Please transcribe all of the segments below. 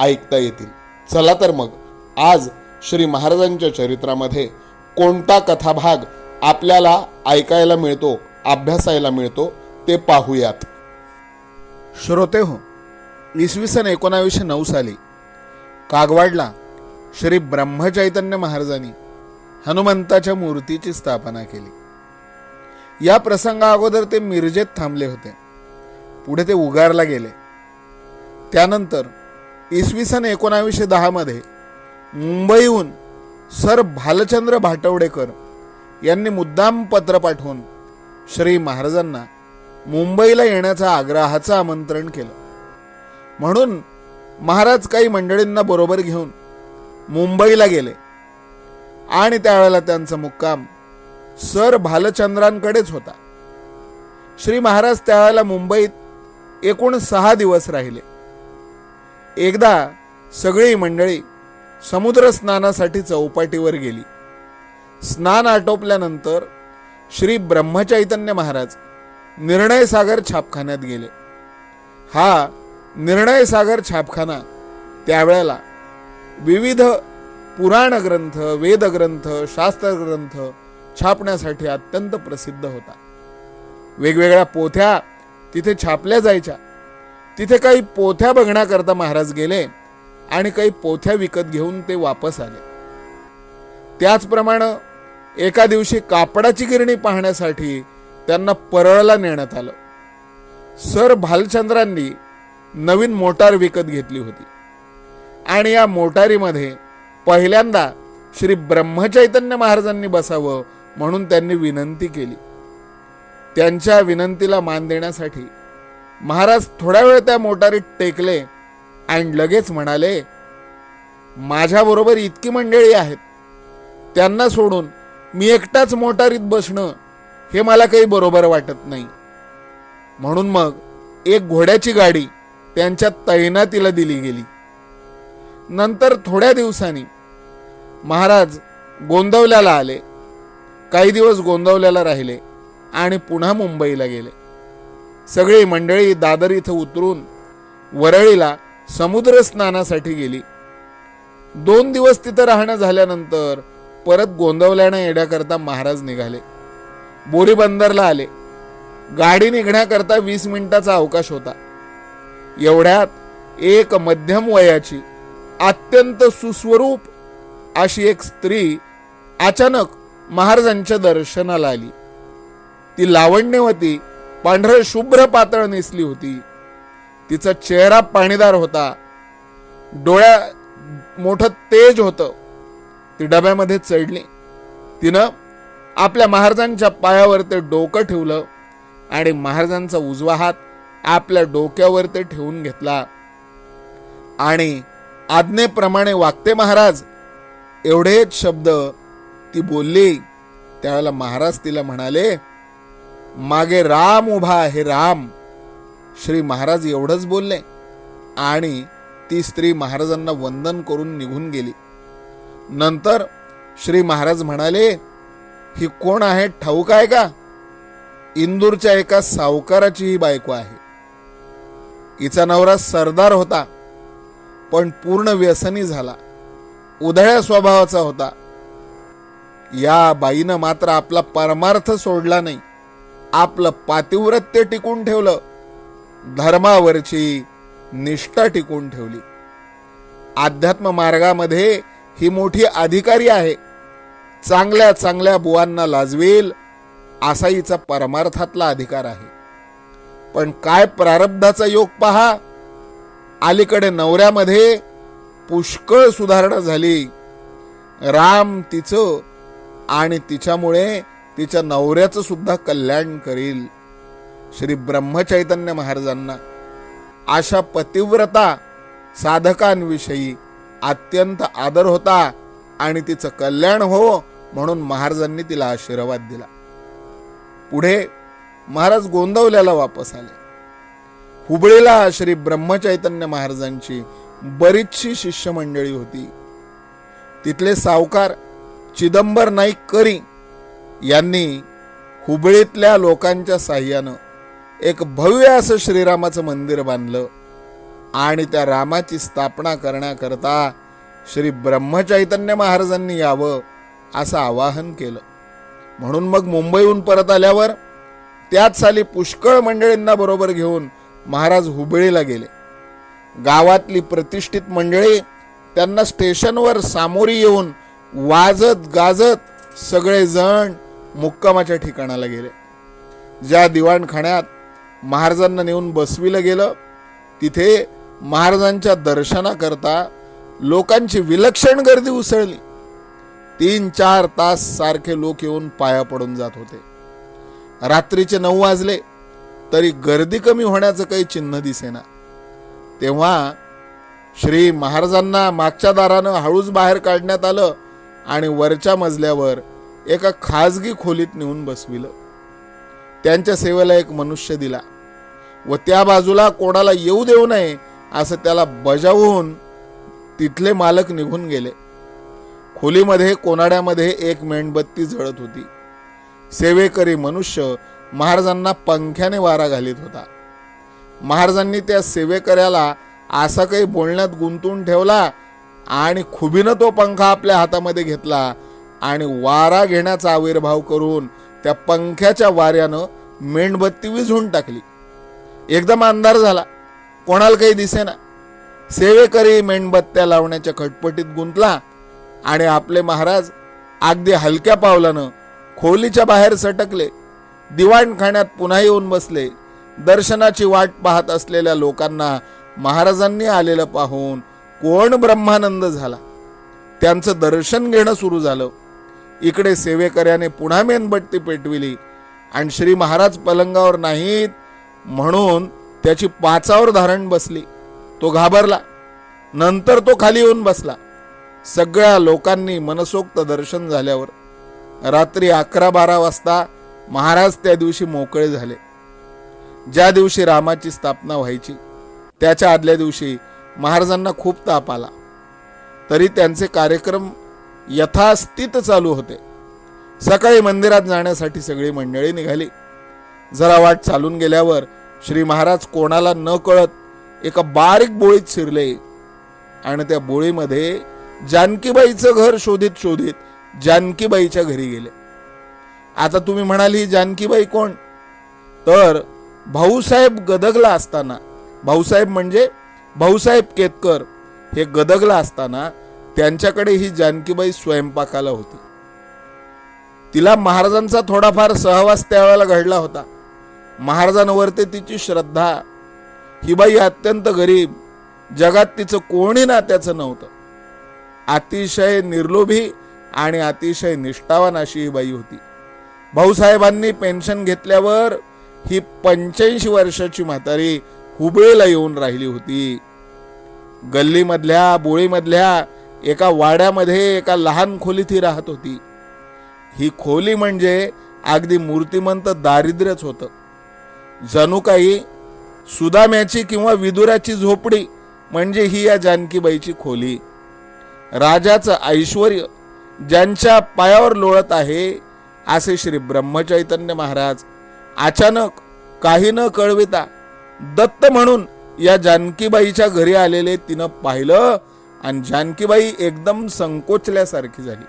ऐकता येतील. चला तर मग आज श्री महाराजांच्या चरित्रामध्ये कोणता कथाभाग आपल्याला ऐकायला मिळतो अभ्यासायला मिळतो ते पाहूयात. श्रोते हो इसवी सन एकोणावीसशे नऊ साली कागवाडला श्री ब्रह्मचैतन्य महाराजांनी हनुमंताच्या मूर्तीची स्थापना केली. या प्रसंगा अगोदर ते मिरजेत थांबले होते. पुढे ते उगारला गेले. त्यानंतर इसवी सन एकोणावीसशे दहामध्ये मुंबईहून सर भालचंद्र भाटवडेकर यांनी मुद्दाम पत्र पाठवून श्री महाराजांना मुंबईला येण्याचा आग्रहाचं आमंत्रण केलं. म्हणून महाराज काही मंडळींना बरोबर घेऊन मुंबईला गेले. आणि त्यावेळेला त्यांचा मुक्काम सर भालचंद्रांकडेच होता. श्री महाराज त्यावेळेला मुंबईत एकूण सहा दिवस राहिले. एकदा सगळी मंडळी समुद्र स्नानासाठी चौपाटीवर गेली. स्नान आटोपल्यानंतर श्री ब्रह्मचैतन्य महाराज निर्णय सागर छापखान्यात गेले. हा निर्णय सागर छापखाना त्यावेळेला विविध पुराण ग्रंथ वेदग्रंथ शास्त्रग्रंथ छापण्यासाठी अत्यंत प्रसिद्ध होता. वेगवेगळ्या पोथ्या तिथे छापल्या जायच्या. तिथे काही पोथ्या बघण्याकरता महाराज गेले आणि काही पोथ्या विकत घेऊन ते वापस आले. त्याचप्रमाणे एका दिवशी कापडाची गिरणी पाहण्यासाठी त्यांना परळला नेण्यात आलं. सर भालचंद्रांनी नवीन मोटार विकत घेतली होती. आणि या मोटारीमध्ये पहिल्यांदा श्री ब्रह्मचैतन्य महाराजांनी बसावं म्हणून त्यांनी विनंती केली. त्यांच्या विनंतीला मान देण्यासाठी महाराज थोड्या वेळ त्या मोटारीत टेकले अँड लगेच म्हणाले माझ्याबरोबर इतकी मंडळी आहेत. त्यांना सोडून मी एकटाच मोटारीत बसणं हे मला काही बरोबर वाटत नाही. म्हणून मग एक घोड्याची गाडी त्यांच्या तैनातीला दिली गेली. नंतर थोड्या दिवसांनी महाराज गोंदवल्याला आले. काही दिवस गोंदवल्याला राहिले आणि पुन्हा मुंबईला गेले. सगळी मंडळी दादर इथं उतरून वरळीला समुद्र स्नानासाठी गेली. दोन दिवस तिथं राहणं झाल्यानंतर परत गोंदवल्यानं येण्याकरता महाराज निघाले. बोरी बंदरला आले. गाडी निघण्याकरता वीस मिनिटाचा अवकाश होता. एवढ्यात एक मध्यम वयाची अत्यंत सुस्वरूप अशी एक स्त्री अचानक महाराजांच्या दर्शनाला आली. ती लावण्यवती पांढर शुभ्र पातळ नेसली होती. तिचा चेहरा पाणीदार होता. डोळ्या मोठं तेज होतं. ती डब्यामध्ये चढली. तिनं आपल्या महाराजांच्या पायावर ते डोकं ठेवलं आणि महाराजांचा उजवा हात आपल्या डोक्यावर ते ठेवून घेतला. आणि आज्ञेप्रमाणे वागते महाराज. एवढेच शब्द ती बोलली. त्यावेळेला महाराज तिला म्हणाले मागे राम उभा आहे राम. श्री महाराज एवढंच बोलले आणि ती स्त्री महाराजांना वंदन करून निघून गेली. नंतर श्री महाराज म्हणाले ही कोण आहे ठाऊक आहे का? इंदूरच्या एका सावकाराची ही बायको आहे. हिचा नवरा सरदार होता पण पूर्ण व्यसनी झाला. उधळ्या स्वभावाचा होता. या बाईनं मात्र आपला परमार्थ सोडला नाही. आपलं पातिव्रत्य टिकून ठेवलं. धर्मावरची निष्ठा टिकून ठेवली. अध्यात्म मार्गामध्ये ही मोठी अधिकारी आहे. चांगल्या चांगल्या बुवांना लाजवेल असा परमार्थातला अधिकार आहे. पण काय प्रारब्धाचा योग पहा. अलीकडे नवऱ्यामध्ये पुष्कळ सुधारणा झाली. राम तिचं आणि तिच्यामुळे तिच्या नवऱ्याचं सुद्धा कल्याण करील. श्री ब्रह्मचैतन्य महाराजांना अशा पतिव्रता साधकांविषयी अत्यंत आदर होता आणि तिचं कल्याण हो म्हणून महाराजांनी तिला आशीर्वाद दिला. पुढे महाराज गोंदवल्याला वापस आले. हुबळीला श्री ब्रह्मचैतन्य महाराजांची बरीचशी शिष्यमंडळी होती. तिथले सावकार चिदंबर नाईक करी यांनी हुबळीतल्या लोकांच्या साह्यानं एक भव्य असं श्रीरामाचं मंदिर बांधलं आणि त्या रामाची स्थापना करण्याकरता श्री ब्रह्मचैतन्य महाराजांनी यावं असं आवाहन केलं. म्हणून मग मुंबईहून परत आल्यावर त्याच साली पुष्कळ मंडळींना बरोबर घेऊन महाराज हुबळीला गेले. गावातली प्रतिष्ठित मंडळी त्यांना स्टेशनवर सामोरी येऊन वाजत गाजत सगळेजण मुक्कामाच्या ठिकाणाला गेले. ज्या दिवाणखान्यात महाराजांना नेऊन बसविलं गेलं तिथे महाराजांच्या दर्शनाकरता लोकांची विलक्षण गर्दी उसळली. तीन चार तास सारखे लोक येऊन पाया पडून जात होते. रात्रीचे नऊ वाजले तरी गर्दी कमी होण्याचं काही चिन्ह दिसेना. तेव्हा श्री महाराजांना मागच्या दारानं हळूच बाहेर काढण्यात आलं आणि वरच्या मजल्यावर एका खाजगी खोलीत नेऊन बसविलं. त्यांच्या सेवेला एक मनुष्य दिला. व त्या बाजूला कोणाला येऊ देऊ नये असं त्याला बजावून तिथले मालक निघून गेले. खोलीमध्ये कोनाड्यामध्ये एक मेणबत्ती जळत होती. सेवेकरी मनुष्य महाराजांना पंख्याने वारा घालीत होता. महाराजांनी त्या सेवेकऱ्याला असा काही बोलण्यात गुंतून ठेवला आणि खुबीनं तो पंखा आपल्या हातामध्ये घेतला आणि वारा घेण्याचा आविर्भाव करून त्या पंख्याच्या वाऱ्यानं मेणबत्ती विझून टाकली. एकदम अंधार झाला. कोणाला काही दिसेना. सेवेकरी मेणबत्त्या लावण्याच्या खटपटीत गुंतला आणि आपले महाराज अगदी हलक्या पावलानं खोलीच्या बाहेर सटकले. दिवाणखाण्यात पुन्हा येऊन बसले. दर्शनाची वाट पाहत असलेल्या लोकांना महाराजांनी आलेलं पाहून कोण ब्रह्मानंद झाला? त्यांचं दर्शन घेणं सुरू झालं. इकडे सेवेकऱ्याने पुन्हा मेणबत्ती पेटविली. आणि श्री महाराज पलंगावर नाहीत म्हणून त्याची पाचावर धारण बसली. तो घाबरला. नंतर तो खाली येऊन बसला. सगळ्या लोकांनी मनसोक्त दर्शन झाल्यावर. रात्री अकरा बारा वाजता महाराज त्या दिवशी मोकळे झाले. ज्या दिवशी रामाची स्थापना व्हायची त्याच्या आदल्या दिवशी महाराजांना खूप ताप आला. तरी त्यांचे कार्यक्रम यथास्थित चालू होते. सकाळी मंदिरात जाण्यासाठी सगळी मंडळी निघाली. जरा वाट चालून गेल्यावर श्री महाराज कोणाला न कळत एका बारीक बोळीत शिरले आणि त्या बोळीमध्ये जानकीबाईचं घर शोधित शोधित जानकीबाईच्या घरी गेले. आता तुम्ही म्हणाली जानकीबाई कोण? तर भाऊसाहेब गदगला असताना भाऊसाहेब म्हणजे भाऊसाहेब केतकर हे गदगला असताना त्यांच्याकडे ही जानकीबाई स्वयंपाकाला होती. तिला महाराजांचा थोडाफार सहवास त्यावेळेला घडला होता. महाराजांवरती तिची श्रद्धा. ही बाई अत्यंत गरीब. जगात तिचं कोणी नात्याचं नव्हतं. अतिशय निर्लोभी आणि अतिशय निष्ठावान अशी ही बाई होती. भाऊसाहेबांनी पेन्शन घेतल्यावर ही पंच्याऐंशी वर्षाची म्हातारी हुबळीला येऊन राहिली होती. गल्लीमधल्या बोळीमधल्या एका वाड्यामध्ये एका लहान खोलीत ही राहत होती. ही खोली म्हणजे अगदी मूर्तिमंत दारिद्र्यच होतं. जणू काही सुदाम्याची किंवा विदुराची झोपडी म्हणजे ही या जानकीबाईची खोली. राजाचं ऐश्वर ज्यांच्या पायावर लोळत आहे असे श्री ब्रह्मचैतन्य महाराज अचानक काही न कळविता दत्त म्हणून या जानकीबाईच्या घरी आलेले तिनं पाहिलं. आणि जानकीबाई एकदम संकोचल्यासारखी झाली.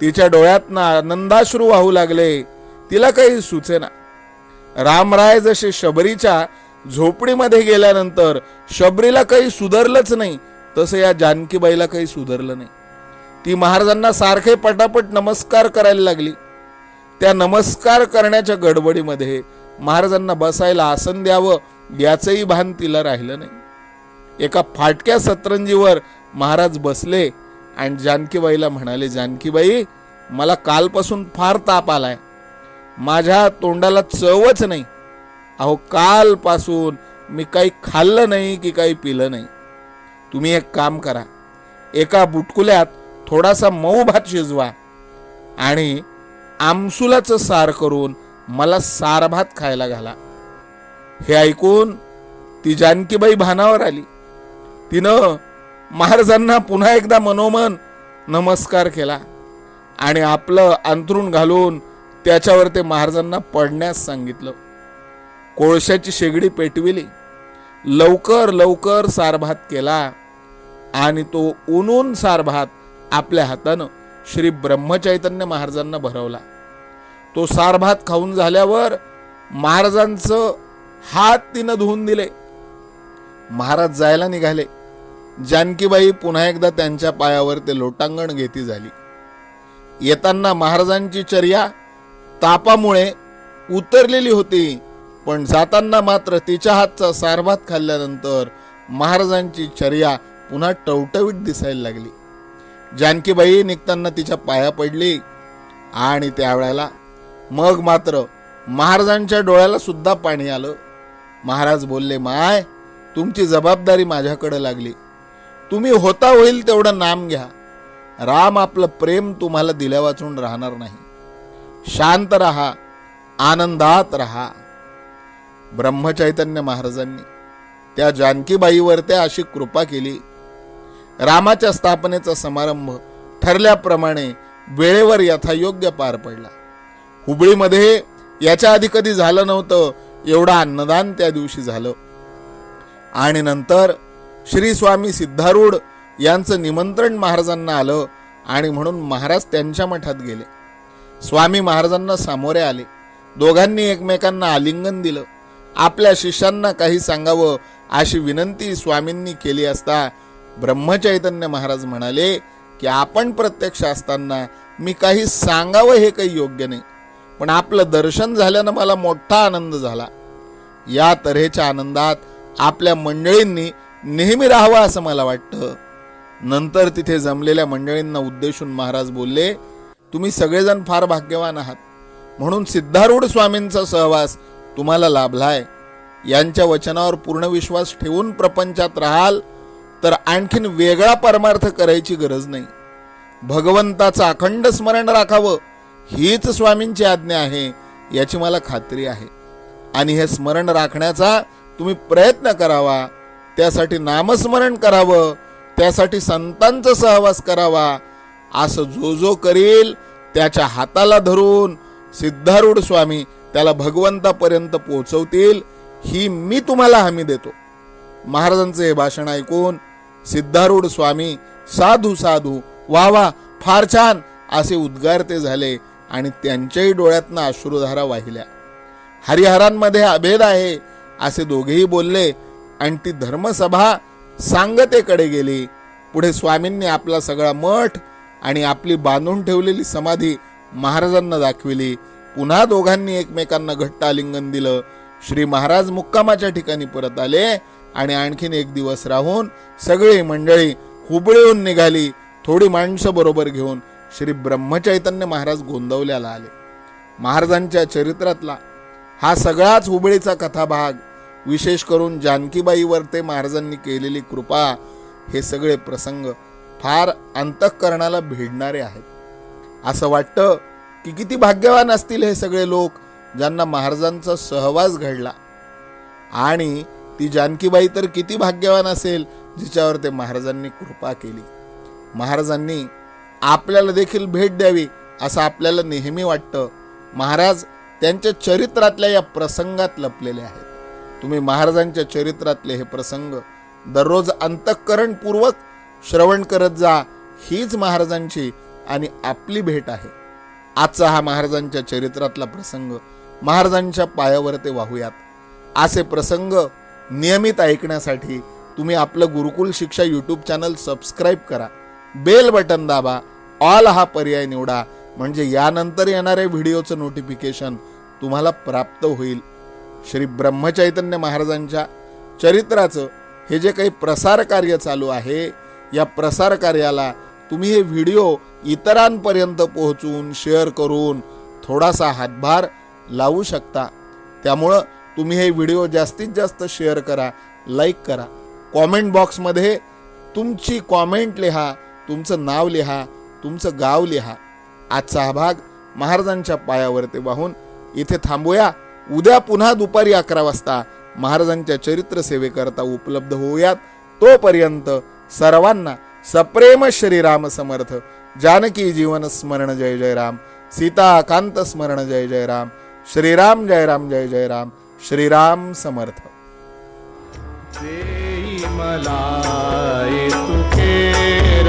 तिच्या डोळ्यातनं आनंदाश्रू वाहू लागले. तिला काही सुचेना. रामराय जसे शबरीच्या झोपडीमध्ये गेल्यानंतर शबरीला काही सुधारलंच नाही तसं या जानकीबाईला काही सुधारलं नाही. ती महाराजांना सारखे पटापट नमस्कार करायला लागली. त्या नमस्कार करण्याच्या गडबडीमध्ये महाराजांना बसायला आसन द्यावं याचंही भान तिला राहिलं नाही. एका फाटक्या सतरंजीवर महाराज बसले आणि जानकीबाईला म्हणाले जानकीबाई मला कालपासून फार ताप आलाय. माझ्या तोंडाला चवच नाही. अहो कालपासून मी काही खाल्लं नाही की काही पिलं नाही. तुम्ही एक काम करा. एका बुटकुल्यात थोडासा मऊ भात शिजवा आणि आमसुलाचं सार करून मला सार भात खायला घाला. हे ऐकून ती जानकीबाई भानावर आली. तिनं महाराजांना पुन्हा एकदा मनोमन नमस्कार केला आणि आपलं अंथरूण घालून त्याच्यावर ते महाराजांना पडण्यास सांगितलं. कोळशाची शेगडी पेटविली. लवकर लवकर सारभात केला आणि तो उनून सारभात आपल्या हातानं श्री ब्रह्मचैतन्य महाराजांना भरवला. तो सारभात खाऊन झाल्यावर महाराजांचं हात तिनं धुवून दिले. महाराज जायला निघाले. जानकीबाई पुन्हा एकदा त्यांच्या पायावर ते लोटांगण घेती झाली. येताना महाराजांची चर्या तापामुळे उतरलेली होती पण जाताना मात्र तिच्या हातचा सारभात खाल्ल्यानंतर महाराजांची चर्या पुन्हा टवटवीत दिसायला लागली. जानकीबाई निघताना तिच्या पाया पडली आणि त्यावेळेला मग मात्र महाराजांच्या डोळ्याला सुद्धा पाणी आलं. महाराज बोलले माय तुमची जबाबदारी माझ्याकडे लागली. तुम्ही होता होईल तेवढं नाम घ्या. राम आपलं प्रेम तुम्हाला दिल्या वाचून राहणार नाही. शांत रहा आनंदात रहा. ब्रह्मचैतन्य महाराजांनी त्या जानकीबाईवर त्या अशी कृपा केली. रामाच्या स्थापनेचा समारंभ ठरल्याप्रमाणे वेळेवर यथायोग्य पार पडला. हुबळीमध्ये याच्या आधी कधी झालं नव्हतं एवढं अन्नदान त्या दिवशी झालं. आणि नंतर श्री स्वामी सिद्धारूढ यांचं निमंत्रण महाराजांना आलं आणि म्हणून महाराज त्यांच्या मठात गेले. स्वामी महाराजांना सामोरे आले. दोघांनी एकमेकांना आलिंगन दिलं. आपल्या शिष्यांना काही सांगावं अशी विनंती स्वामींनी केली असता ब्रह्मचैतन्य महाराज म्हणाले की आपण प्रत्यक्ष असताना मी काही सांगावं हे काही योग्य नाही. पण आपलं दर्शन झाल्यानं मला मोठा आनंद झाला. या तऱ्हेच्या आनंदात आपल्या मंडळींनी नेहमी राहावा असं मला वाटतं. नंतर तिथे जमलेल्या मंडळींना उद्देशून महाराज बोलले तुम्ही सगळेजण फार भाग्यवान आहात. म्हणून सिद्धारूढ स्वामींचा सहवास तुम्हाला लाभलाय. यांच्या वचनावर पूर्ण विश्वास ठेवून प्रपंचात राहाल तर आणखीन वेगळा परमार्थ करायची गरज नाही. भगवंताचं अखंड स्मरण राखावं हीच स्वामींची आज्ञा आहे याची मला खात्री आहे. आणि हे स्मरण राखण्याचा तुम्ही प्रयत्न करावा त्यासाठी नामस्मरण करावं त्यासाठी संतांचा सहवास करावा. असं जो जो करील त्याच्या हाताला धरून सिद्धारूढ स्वामी त्याला भगवंतापर्यंत पोहोचवतील ही मी तुम्हाला हमी देतो. महाराजांचे हे भाषण ऐकून सिद्धारूढ स्वामी साधू साधू वा वा फार छान असे उद्गार ते झाले आणि त्यांच्याही डोळ्यातनं अश्रुधारा वाहिल्या. हरिहरांमध्ये अभेद आहे असे दोघेही बोलले आणि ती धर्मसभा सांगतेकडे गेली. पुढे स्वामींनी आपला सगळा मठ आणि आपली बांधून ठेवलेली समाधी महाराजांना दाखविली. पुन्हा दोघांनी एकमेकांना घट्ट आलिंगन दिलं. श्री महाराज मुक्कामाच्या ठिकाणी परत आले आणि आणखीन एक दिवस राहून सगळी मंडळी हुबळीहून निघाली. थोडी माणसं बरोबर घेऊन श्री ब्रह्मचैतन्य महाराज गोंदवल्याला आले. महाराजांच्या चरित्रातला हा सगळाच हुबळीचा कथाभाग विशेष करून जानकीबाईवर ते महाराजांनी केलेली कृपा हे सगळे प्रसंग फार अंतःकरणाला भिडणारे आहेत. असं वाटतं की किती भाग्यवान असतील हे सगळे लोक ज्यांना महाराजांचा सहवास घडला. आणि ती जानकीबाई तर किती भाग्यवान असेल जिच्यावर ते महाराजांनी कृपा केली. महाराजांनी आपल्याला देखील भेट द्यावी असं आपल्याला नेहमी वाटतं. महाराज त्यांच्या चरित्रातल्या या प्रसंगात लपलेले आहेत. तुम्ही महाराजांच्या चरित्रातले हे प्रसंग दररोज अंतःकरणपूर्वक श्रवण करत जा हीच महाराजांची आणि आपली भेट आहे. आजचा हा महाराजांच्या चरित्रातला प्रसंग महाराजांच्या पायावर ते वाहूयात. असे प्रसंग नियमित ऐकण्यासाठी तुम्ही आपलं Gurukul Shiksha YouTube channel subscribe करा. बेल बटन दाबा. ऑल हा पर्याय निवडा. म्हणजे यानंतर येणाऱ्या व्हिडिओचं नोटिफिकेशन तुम्हाला प्राप्त होईल. श्री ब्रह्मचैतन्य महाराजांच्या चरित्राचं हे जे काही प्रसार कार्य चालू आहे या प्रसार कार्याला तुम्ही हे व्हिडिओ इतरांपर्यंत पोहोचून शेअर करून थोडासा हातभार लावू शकता. त्यामुळं तुम्ही हे व्हिडिओ जास्तीत जास्त शेअर करा लाईक करा. कॉमेंट बॉक्समध्ये तुमची कॉमेंट लिहा तुमचं नाव लिहा तुमचं गाव लिहा. आजचा हा भाग महाराजांच्या पायावरती वाहून इथे थांबूया. उद्या पुन्हा दुपारी अकरा वाजता महाराजांच्या चरित्र सेवेकरता उपलब्ध होऊयात. तोपर्यंत सर्वांना सप्रेम श्रीराम समर्थ. जानकी जीवन स्मरण जय जय राम. सीता स्मरण जय जय राम. श्रीराम जय राम जय जय राम. श्रीराम समर्थ. मला तुकेर